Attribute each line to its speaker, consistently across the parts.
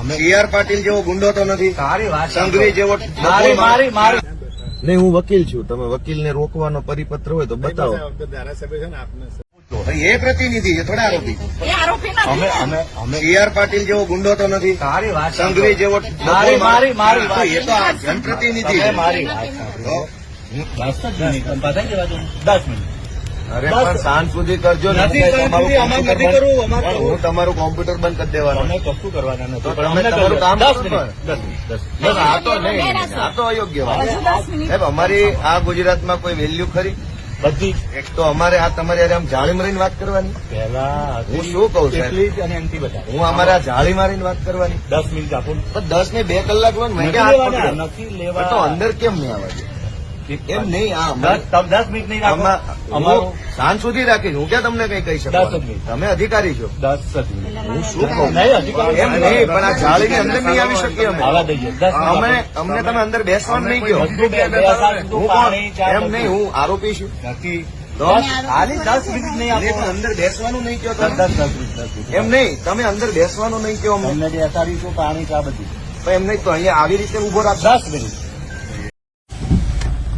Speaker 1: અમે
Speaker 2: C R Patil જેવો ગુંડો તો નથી.
Speaker 1: સારી વાત
Speaker 2: સંઘવી જેવો
Speaker 1: મારી મારી મારી
Speaker 3: નહીં હું વકીલ છું. તમે વકીલને રોકવાનો પરિપત્ર હોય તો બતાવો.
Speaker 2: એ પ્રતિનિધિ છે થોડા આરોપી. સી આર પાટીલ જેવો ગુંડો તો નથી.
Speaker 1: સારી
Speaker 2: સંઘવી જેવો
Speaker 1: મારી મારી મારી
Speaker 2: એ તો જનપ્રતિનિધિ છે.
Speaker 1: મારી દસ મિનિટ.
Speaker 3: અરે પણ સાંજ સુધી કરજો
Speaker 2: નથી
Speaker 3: હું તમારું કોમ્પ્યુટર બંધ-
Speaker 2: અમારે
Speaker 3: પણ હું તમારું કોમ્પ્યુટર બંધ કરી દેવાનું.
Speaker 1: અમે કશું કરવાના નથી પણ
Speaker 3: તમારું કામ બસ આ તો નહીં આ તો અયોગ્ય વાત. સાહેબ અમારી આ ગુજરાતમાં કોઈ વેલ્યુ ખરી?
Speaker 1: બધી
Speaker 3: એક તો અમારે આ તમારી આમ જાળી મારીને વાત કરવાની.
Speaker 1: પહેલા
Speaker 3: હું શું કહું
Speaker 1: છું અને એમથી બધા
Speaker 3: હું અમારા જાળી મારીને વાત કરવાની.
Speaker 1: દસ મિનિટ આપો.
Speaker 3: પણ દસ ને બે કલાક
Speaker 1: નથી લેવા
Speaker 3: તો અંદર કેમ નહીં આવે દે? એમ નહીં
Speaker 1: દસ મિનિટ નહીં અમારું
Speaker 3: સાંજ સુધી રાખીશ. હું ક્યાં તમને કઈ કહી શકું? તમે અધિકારી છો.
Speaker 1: દસ મિનિટ.
Speaker 3: હું શું કહું? એમ નહીં પણ આ જાળીની અંદર નહીં આવી શકીએ અમે. અમે અમને તમે અંદર બેસવાનું નહીં
Speaker 1: સાત
Speaker 3: હું કોણ? એમ નહીં હું આરોપી છું.
Speaker 1: નથી. દસ મિનિટ નહીં
Speaker 2: નહીં, પણ અંદર બેસવાનું નહીં કહો
Speaker 1: દસ દસ મિનિટ
Speaker 3: એમ નહીં તમે અંદર બેસવાનું નહીં કહો અમને.
Speaker 1: બેસાડીશું પાણી ચા બધી.
Speaker 3: એમ નહીં તો અહીંયા આવી રીતે ઊભો રાખ.
Speaker 1: દસ મિનિટ.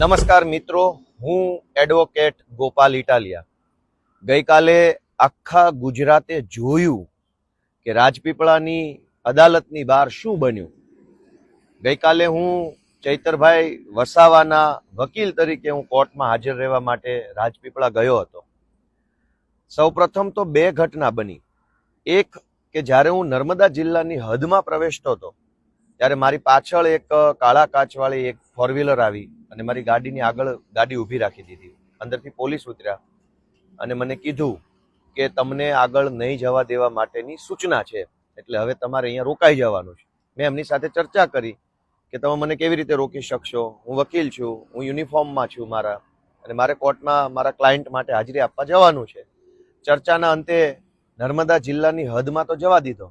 Speaker 3: નમસ્કાર મિત્રો, હું એડવોકેટ ગોપાલ ઇટાલિયા. ગઈકાલે આખા ગુજરાતે જોયું કે રાજપીપળાની અદાલતની બહાર શું બન્યું. ગઈકાલે હું ચૈતરભાઈ વસાવાના વકીલ તરીકે હું કોર્ટમાં હાજર રહેવા માટે રાજપીપળા ગયો હતો. સૌપ્રથમ તો બે ઘટના બની. એક કે જ્યારે હું નર્મદા જિલ્લાની હદમાં પ્રવેશતો હતો ત્યારે મારી પાછળ એક કાળા કાચવાળી એક ફોર વ્હીલર આવી અને મારી ગાડીની આગળ ગાડી ઊભી રાખી દીધી. અંદરથી પોલીસ ઉતર્યા અને મને કીધું કે તમને આગળ નહીં જવા દેવા માટેની સૂચના છે, એટલે હવે તમારે અહીંયા રોકાઈ જવાનું છે. મેં એમની સાથે ચર્ચા કરી કે તમે મને કેવી રીતે રોકી શકશો? હું વકીલ છું, હું યુનિફોર્મમાં છું મારા અને મારે કોર્ટમાં મારા ક્લાયન્ટ માટે હાજરી આપવા જવાનું છે. ચર્ચાના અંતે નર્મદા જિલ્લાની હદમાં તો જવા દીધો.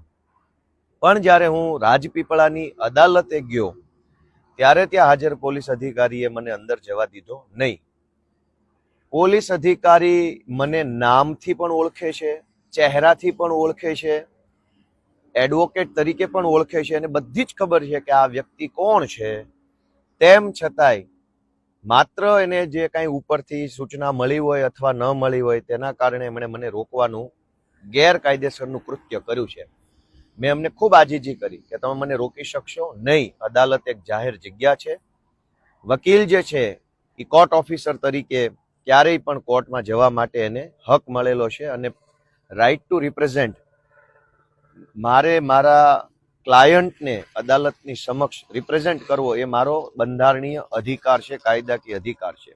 Speaker 3: પણ જ્યારે હું રાજપીપળાની અદાલતે ગયો, ત્યારે ત્યાં હાજર પોલીસ અધિકારીએ મને અંદર જવા દીધો નહીં. પોલીસ અધિકારી મને નામથી પણ ઓળખે છે, ચહેરાથી પણ ઓળખે છે, એડવોકેટ તરીકે પણ ઓળખે છે અને બધી જ ખબર છે કે આ વ્યક્તિ કોણ છે. તેમ છતાંય માત્ર એને જે કાંઈ ઉપરથી સૂચના મળી હોય અથવા ન મળી હોય તેના કારણે એમણે મને રોકવાનું ગેરકાયદેસરનું કૃત્ય કર્યું છે. મેં એમને ખૂબ આજીજી કરી કે તમે મને રોકી શકશો નહીં. અદાલત એક જાહેર જગ્યા છે. વકીલ જે છે એ કોર્ટ ઓફિસર તરીકે ક્યારેય પણ કોર્ટમાં જવા માટે એને હક મળેલો છે અને રાઈટ ટુ રિપ્રેઝેન્ટ મારે મારા ક્લાયન્ટને અદાલતની સમક્ષ રિપ્રેઝેન્ટ કરવો એ મારો બંધારણીય અધિકાર છે, કાયદાકીય અધિકાર છે.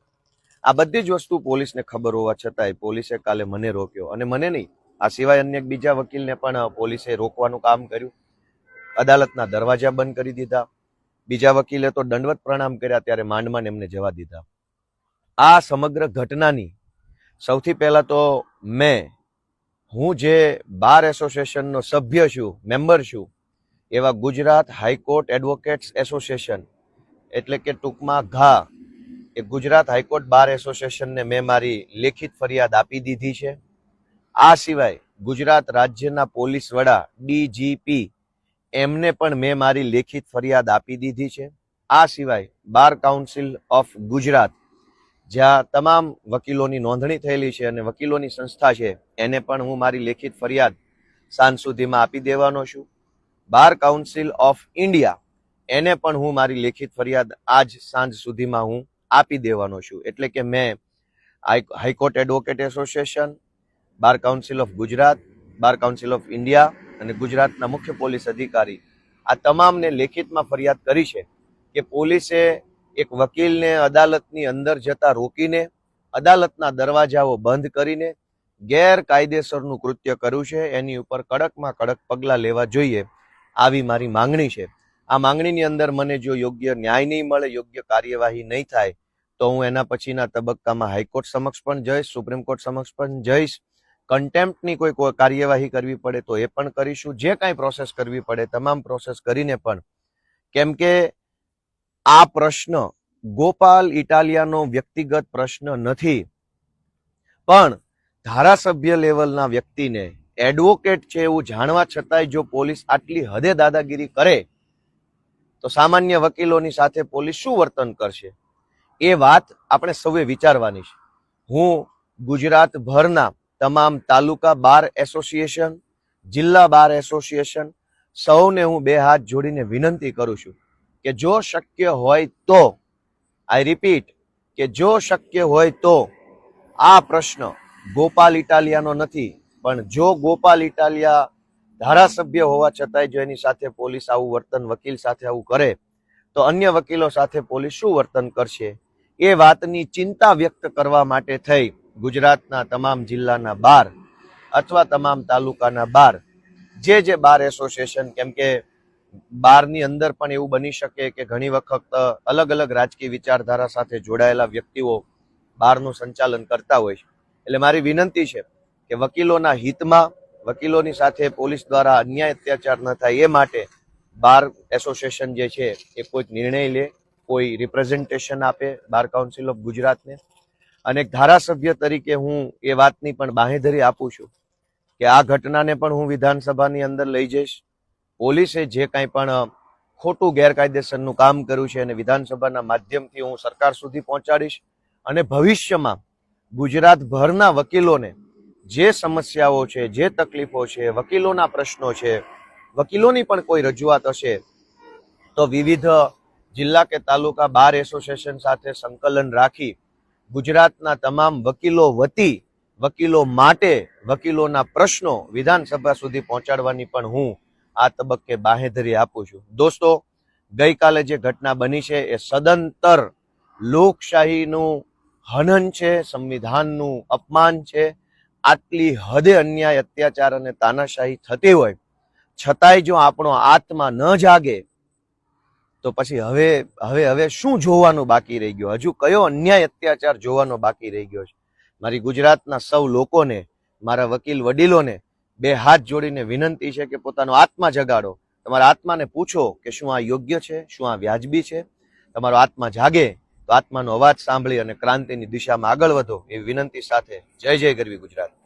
Speaker 3: આ બધી જ વસ્તુ પોલીસને ખબર હોવા છતાંય પોલીસે કાલે મને રોક્યો અને મને નહીં. આ સિવાય અન્ય બીજા વકીલને પણ પોલીસે રોકવાનું કામ કર્યું. અદાલતના દરવાજા બંધ કરી દીધા. બીજા વકીલે તો દંડવત પ્રણામ કર્યા, ત્યારે માંડમાં એમને જવા દીધા. આ સમગ્ર ઘટનાની સૌથી પહેલાં તો મેં, હું જે બાર એસોસિએશનનો સભ્ય છું, મેમ્બર છું, એવા ગુજરાત હાઈકોર્ટ એડવોકેટ્સ એસોસિએશન, એટલે કે ટૂંકમાં ઘા, એ ગુજરાત હાઈકોર્ટ બાર એસોસિએશનને મેં મારી લેખિત ફરિયાદ આપી દીધી છે. આ સિવાય ગુજરાત રાજ્યના પોલીસ વડા ડીજીપી એમને પણ મેં મારી લેખિત ફરિયાદ આપી દીધી છે. આ સિવાય બાર કાઉન્સિલ ઓફ ગુજરાત, જ્યાં તમામ વકીલોની નોંધણી થયેલી છે અને વકીલોની સંસ્થા છે, એને પણ હું મારી લેખિત ફરિયાદ સાંજ સુધીમાં આપી દેવાનો છું. બાર કાઉન્સિલ ઓફ ઇન્ડિયા, એને પણ હું મારી લેખિત ફરિયાદ આજ સાંજ સુધીમાં હું આપી દેવાનો છું. એટલે કે મેં high- high court advocate association bar council of Gujarat bar council of India અને ગુજરાતના મુખ્ય પોલીસ અધિકારી આ તમામને લેખિતમાં ફરિયાદ કરી છે કે પોલીસે એક વકીલને અદાલતની અંદર જતા રોકીને અદાલતના દરવાજાઓ બંધ કરીને ગેરકાયદેસરનું કૃત્ય કર્યું છે. એની ઉપર કડકમાં કડક પગલાં લેવા જોઈએ આવી મારી માંગણી છે. આ માંગણીની અંદર મને જો યોગ્ય ન્યાય નહીં મળે, યોગ્ય કાર્યવાહી નહીં થાય, તો હું એના પછીના તબક્કામાં હાઈકોર્ટ સમક્ષ પણ જઈશ, સુપ્રીમ કોર્ટ સમક્ષ પણ જઈશ. કન્ટેમ્પ્ટની કોઈ કોઈ કાર્યવાહી કરવી પડે તો એ પણ કરીશું. જે કાંઈ પ્રોસેસ કરવી પડે, તમામ પ્રોસેસ કરીને પણ. કેમ કે આ પ્રશ્ન ગોપાલ ઇટાલિયાનો વ્યક્તિગત પ્રશ્ન નથી. પણ ધારાસભ્ય લેવલના વ્યક્તિને એડવોકેટ છે એવું જાણવા છતાંય જો પોલીસ આટલી હદે દાદાગીરી કરે, તો સામાન્ય વકીલોની સાથે પોલીસ શું વર્તન કરશે? એ વાત આપણે સૌએ વિચારવાની છે. હું ગુજરાતભરના તમામ તાલુકા બાર એસોસિએશન, જિલ્લા બાર એસોસિએશન, સૌને હું બે હાથ જોડીને વિનંતી કરું છું કે જો શક્ય હોય તો આઈ રિપીટ કે જો શક્ય હોય તો, આ પ્રશ્ન ગોપાલ ઇટાલિયાનો નથી, પણ જો ગોપાલ ઇટાલિયા ધારાસભ્ય હોવા છતાંય જો એની સાથે પોલીસ આવું વર્તન વકીલ સાથે આવું કરે, તો અન્ય વકીલો સાથે પોલીસ શું વર્તન કરશે? એ વાતની ચિંતા વ્યક્ત કરવા માટે થઈ. ગુજરાતના તમામ જિલ્લાના બાર અથવા તમામ તાલુકાના બાર, જે જે બાર એસોસિએશન, કેમ કે બારની અંદર પણ એવું બની શકે કે ઘણી વખત અલગ અલગ રાજકીય વિચારધારા સાથે જોડાયેલા વ્યક્તિઓ બારનું સંચાલન કરતા હોય છે. એટલે મારી વિનંતી છે કે વકીલોના હિતમાં, વકીલોની સાથે પોલીસ દ્વારા અન્યાય અત્યાચાર ન થાય એ માટે બાર એસોસિએશન જે છે એ કોઈક નિર્ણય લે, કોઈ રિપ્રેઝન્ટેશન આપે બાર કાઉન્સિલ ઓફ ગુજરાતને. અને એક ધારાસભ્ય તરીકે હું એ વાતની પણ બાંહેધરી આપું છું કે આ ઘટનાને પણ હું વિધાનસભાની અંદર લઈ જઈશ. પોલીસે જે કાંઈ પણ ખોટું ગેરકાયદેસરનું કામ કર્યું છે અને વિધાનસભાના માધ્યમથી હું સરકાર સુધી પહોંચાડીશ અને ભવિષ્યમાં ગુજરાતભરના વકીલોને જે સમસ્યાઓ છે, જે તકલીફો છે, વકીલોના પ્રશ્નો છે, વકીલોની પણ કોઈ રજૂઆત હશે તો વિવિધ જિલ્લા કે તાલુકા બાર એસોસિએશન સાથે સંકલન રાખી ગુજરાતના તમામ વકીલો વતી, વકીલો માટે વકીલોના પ્રશ્નો વિધાનસભા સુધી પહોંચાડવાની પણ હું આ તબક્કે બાહેધરી આપું છું. દોસ્તો, ગઈકાલે જે ઘટના બની છે એ સદંતર લોકશાહીનું હનન છે, સંવિધાનનું અપમાન છે, આટલી હદે અન્યાય, અત્યાચાર અને તાનાશાહી થતી હોય, છતાંય જો આપણો આત્મા ન જાગે તો પછી હવે હવે હવે શું જોવાનું બાકી રહી ગયું? હજુ કયો અન્યાય અત્યાચાર જોવાનો બાકી રહી ગયો છે? મારી ગુજરાતના સૌ લોકોને, મારા વકીલ વડીલોને બે હાથ જોડીને વિનંતી છે કે પોતાનો આત્મા જગાડો. તમારા આત્માને પૂછો કે શું આ યોગ્ય છે? શું આ વ્યાજબી છે? તમારો આત્મા જાગે તો આત્માનો અવાજ સાંભળી અને ક્રાંતિની દિશામાં આગળ વધો એવી વિનંતી સાથે જય જય ગરવી ગુજરાત.